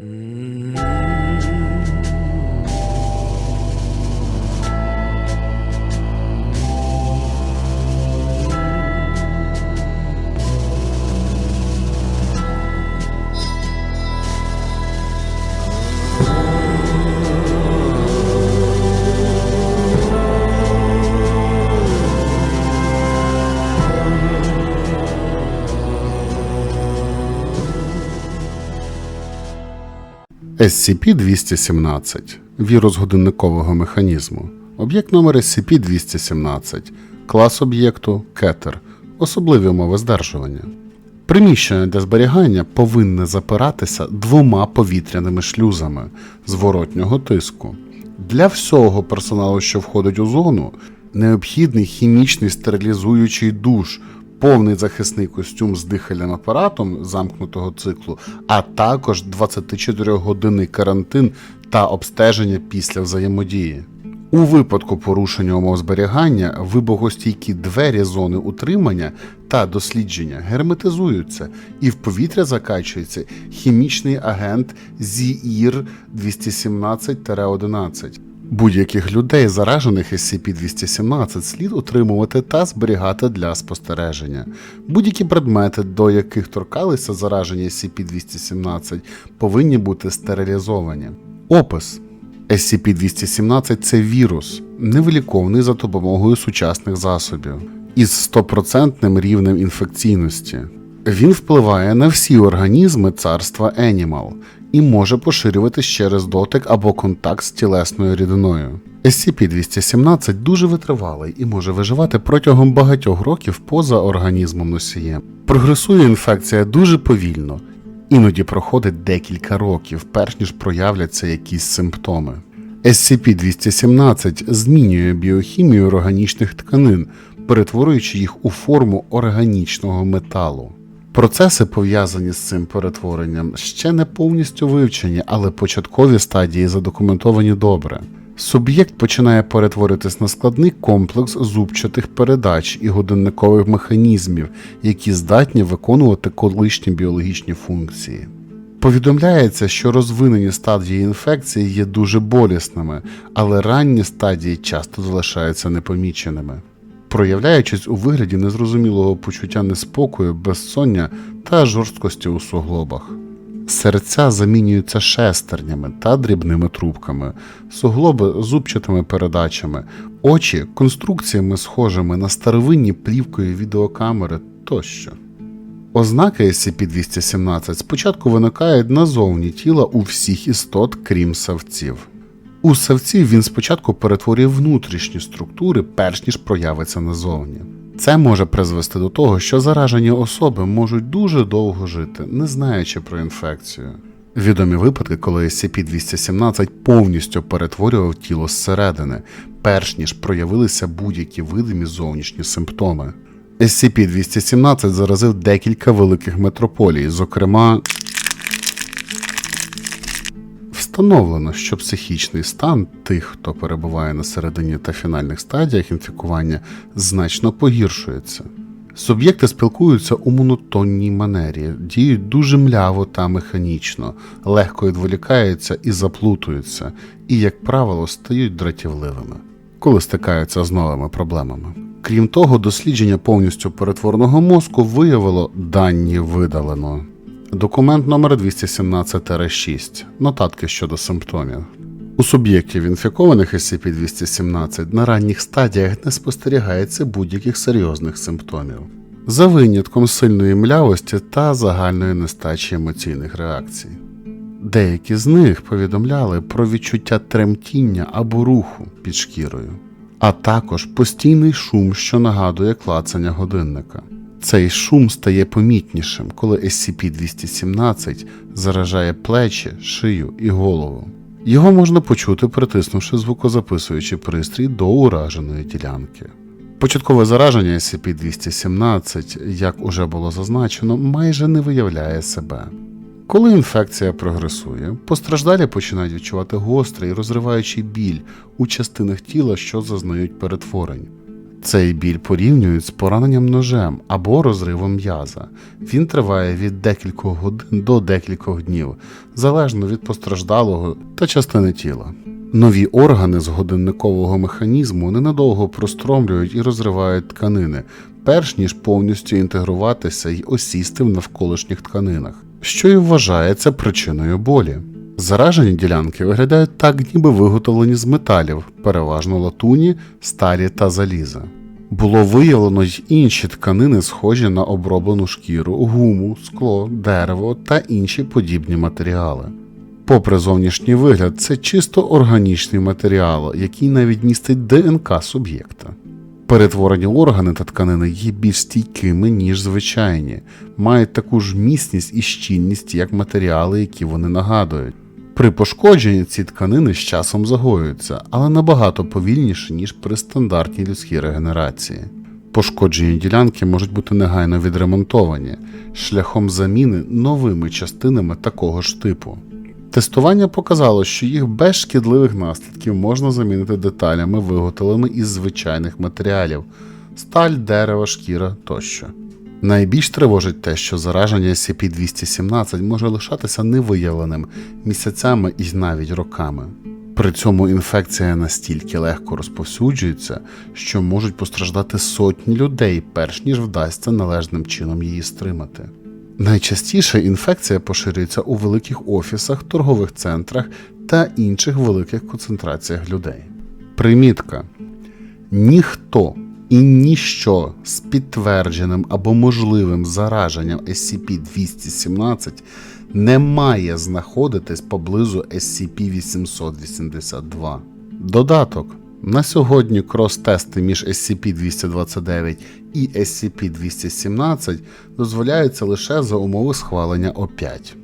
Mm. SCP-217 вірус годинникового механізму. Об'єкт номер SCP-217, клас об'єкту Кетер, особливі умови здержування. Приміщення для зберігання повинне запиратися двома повітряними шлюзами зворотнього тиску. Для всього персоналу, що входить у зону, необхідний хімічний стерилізуючий душ, повний захисний костюм з дихальним апаратом замкнутого циклу, а також 24-годинний карантин та обстеження після взаємодії. У випадку порушення умов зберігання вибухостійкі двері зони утримання та дослідження герметизуються, і в повітря закачується хімічний агент ЗІР 217-11. Будь-яких людей, заражених SCP-217, слід утримувати та зберігати для спостереження. Будь-які предмети, до яких торкалися заражені SCP-217, повинні бути стерилізовані. Опис SCP-217 це вірус, невиліковний за допомогою сучасних засобів, із стопроцентним рівнем інфекційності. Він впливає на всі організми царства Енімал і може поширюватись через дотик або контакт з тілесною рідиною. SCP-217 дуже витривалий і може виживати протягом багатьох років поза організмом носієм. Прогресує інфекція дуже повільно, іноді проходить декілька років, перш ніж проявляться якісь симптоми. SCP-217 змінює біохімію органічних тканин, перетворюючи їх у форму органічного металу. Процеси, пов'язані з цим перетворенням, ще не повністю вивчені, але початкові стадії задокументовані добре. Суб'єкт починає перетворитись на складний комплекс зубчатих передач і годинникових механізмів, які здатні виконувати колишні біологічні функції. Повідомляється, що розвинені стадії інфекції є дуже болісними, але ранні стадії часто залишаються непоміченими проявляючись у вигляді незрозумілого почуття неспокою, безсоння та жорсткості у суглобах. Серця замінюються шестернями та дрібними трубками, суглоби зубчатими передачами, очі конструкціями, схожими на старовинні плівкою відеокамери тощо. Ознаки SCP-217 спочатку виникають назовні тіла у всіх істот, крім савців. У савців він спочатку перетворює внутрішні структури, перш ніж проявиться назовні. Це може призвести до того, що заражені особи можуть дуже довго жити, не знаючи про інфекцію. Відомі випадки, коли SCP-217 повністю перетворював тіло зсередини, перш ніж проявилися будь-які видимі зовнішні симптоми. SCP-217 заразив декілька великих метрополій, зокрема. Встановлено, що психічний стан тих, хто перебуває на середині та фінальних стадіях інфікування, значно погіршується. Суб'єкти спілкуються у монотонній манері, діють дуже мляво та механічно, легко відволікаються і заплутуються, і, як правило, стають дратівливими, коли стикаються з новими проблемами. Крім того, дослідження повністю перетворного мозку виявило дані видалено. Документ номер 217-6. Нотатки щодо симптомів. У суб'єктів інфікованих SCP-217 на ранніх стадіях не спостерігається будь-яких серйозних симптомів, за винятком сильної млявості та загальної нестачі емоційних реакцій. Деякі з них повідомляли про відчуття тремтіння або руху під шкірою, а також постійний шум, що нагадує клацання годинника. Цей шум стає помітнішим, коли SCP-217 заражає плечі, шию і голову. Його можна почути, притиснувши звукозаписуючий пристрій до ураженої ділянки. Початкове зараження SCP-217, як уже було зазначено, майже не виявляє себе. Коли інфекція прогресує, постраждалі починають відчувати гострий розриваючий біль у частинах тіла, що зазнають перетворень. Цей біль порівнюють з пораненням ножем або розривом м'яза. Він триває від декількох годин до декількох днів, залежно від постраждалого та частини тіла. Нові органи з годинникового механізму ненадовго простромлюють і розривають тканини, перш ніж повністю інтегруватися й осісти в навколишніх тканинах, що і вважається причиною болі. Заражені ділянки виглядають так, ніби виготовлені з металів, переважно латуні, сталі та заліза. Було виявлено й інші тканини, схожі на оброблену шкіру, гуму, скло, дерево та інші подібні матеріали. Попри зовнішній вигляд, це чисто органічний матеріал, який навіть містить ДНК суб'єкта. Перетворені органи та тканини є більш стійкими, ніж звичайні, мають таку ж міцність і щільність, як матеріали, які вони нагадують. При пошкодженні ці тканини з часом загоюються, але набагато повільніше, ніж при стандартній людській регенерації. Пошкоджені ділянки можуть бути негайно відремонтовані шляхом заміни новими частинами такого ж типу. Тестування показало, що їх без шкідливих наслідків можна замінити деталями, виготовленими із звичайних матеріалів сталь, дерево, шкіра тощо. Найбільш тривожить те, що зараження SCP-217 може лишатися невиявленим місяцями і навіть роками. При цьому інфекція настільки легко розповсюджується, що можуть постраждати сотні людей, перш ніж вдасться належним чином її стримати. Найчастіше інфекція поширюється у великих офісах, торгових центрах та інших великих концентраціях людей. Примітка: ніхто і ніщо з підтвердженим або можливим зараженням SCP-217 не має знаходитись поблизу SCP-882. Додаток. На сьогодні крос-тести між SCP-229 і SCP-217 дозволяються лише за умови схвалення О5.